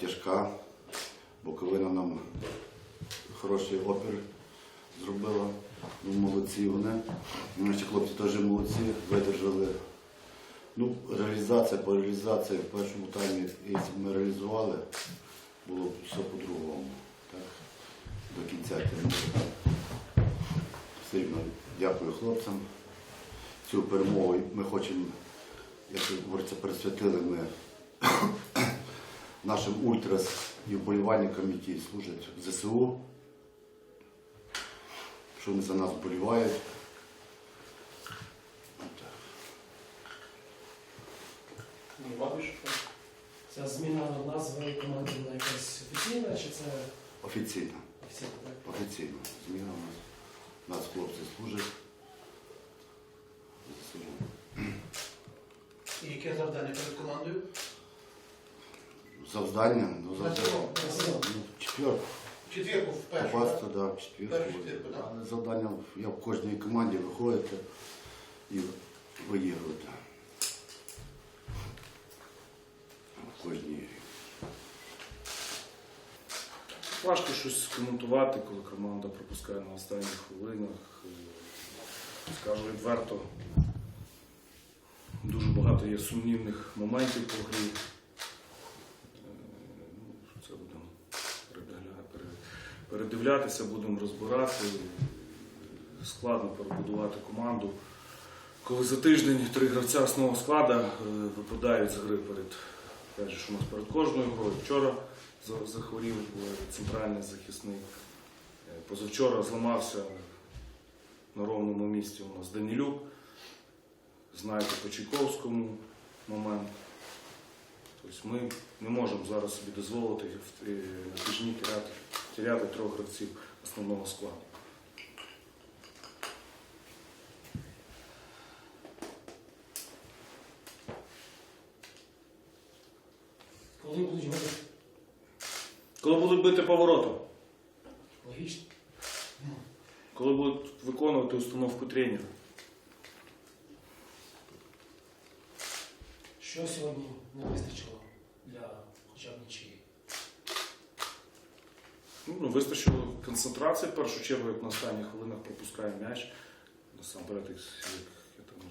тяжка. Буковина нам хороший опір зробила. Ну, молодці вони. Наші хлопці теж молодці, видержали. Ну, реалізація по реалізації в першому таймі, якщо ми реалізували, було б все по-другому. До кінця тягнули. Сильно дякую хлопцям. Цю перемогу ми хочемо, як говориться, присвятили ми нашим ультрас і вболівальникам, які служать в ЗСУ, що вони за нас вболівають. Ну, Ця зміна назви команди на якась офіційна, чи це Офіційно. офіційна? Так? Офіційно. Зміна у нас. У нас хлопці служать. І яке завдання перед командою? Завдання, ну, завдання. Ну, четверку. В четвірку вперше. Попасти, так? да, в четвірку. Першу четвірку, так. Але завдання, як в кожній команді виходите і виігруєте. В кожній грі. Важко щось коментувати, коли команда пропускає на останніх хвилинах. Е, Скажу відверто, дуже багато є сумнівних моментів по грі. Е, ну, Це будемо передивля- пере- передивлятися, будемо розбирати. Складно перебудувати команду. Коли за тиждень три гравця основного складу е, випадають з гри перед, що у нас перед кожною грою. Вчора захворів е, центральний захисник. Е, Позавчора зламався на ровному місці у нас Данілюк. Знаєте, по Чайковському момент. Тобто ми не можемо зараз собі дозволити в- е, на тижні теряти, теряти трьох гравців основного складу. Коли будуть голи? Коли будуть бити поворотом, Логічно. коли будуть виконувати установку тренера. Що сьогодні не вистачило для нічиї? Ну, вистачило концентрації в першу чергу, як на останніх хвилинах пропускає м'яч. Насамперед, як, я там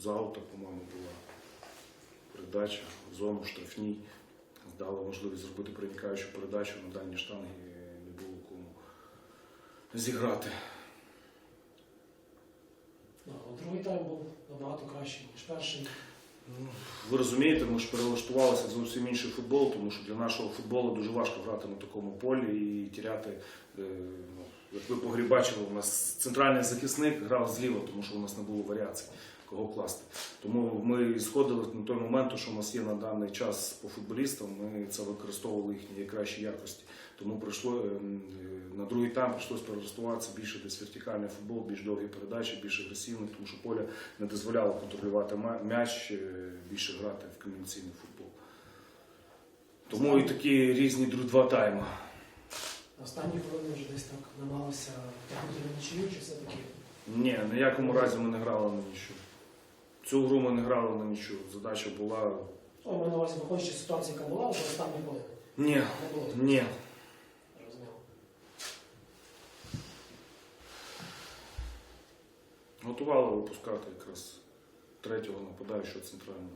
з аута, по-моєму, була передача в зону штрафній. Дали можливість зробити проникаючу передачу на дальні штанги не було кому зіграти. Ну, другий тайм був набагато кращий, ніж перший. Ви розумієте, ми ж перелаштувалися зовсім інший футбол, тому що для нашого футболу дуже важко грати на такому полі і тіряти. е, ну, Як ви погрібачили, у нас центральний захисник грав зліва, тому що у нас не було варіацій, кого класти. Тому ми сходили на той момент, що у нас є на даний час по футболістам, ми це використовували їхні найкращі якості. Тому прийшло е, е, на другий тайм прийшлося перелаштуватися більше десь вертикальний футбол, більш довгі передачі, більш агресивний, тому що поле не дозволяло контролювати м'яч, е, більше грати в комбінаційний футбол. Тому і такі різні два тайми. Останні хвилини вже десь так намагалися тягнути на нічию, чи все-таки Ні, ніякому разі ми не грали на нічого. Цю гру ми не грали на нічого. Задача була. Ну, ми на увазі, виходячи ситуація, яка була, вже не були. Ні, Не було. ні. Розумів. Готували випускати якраз третього нападаючого центрального.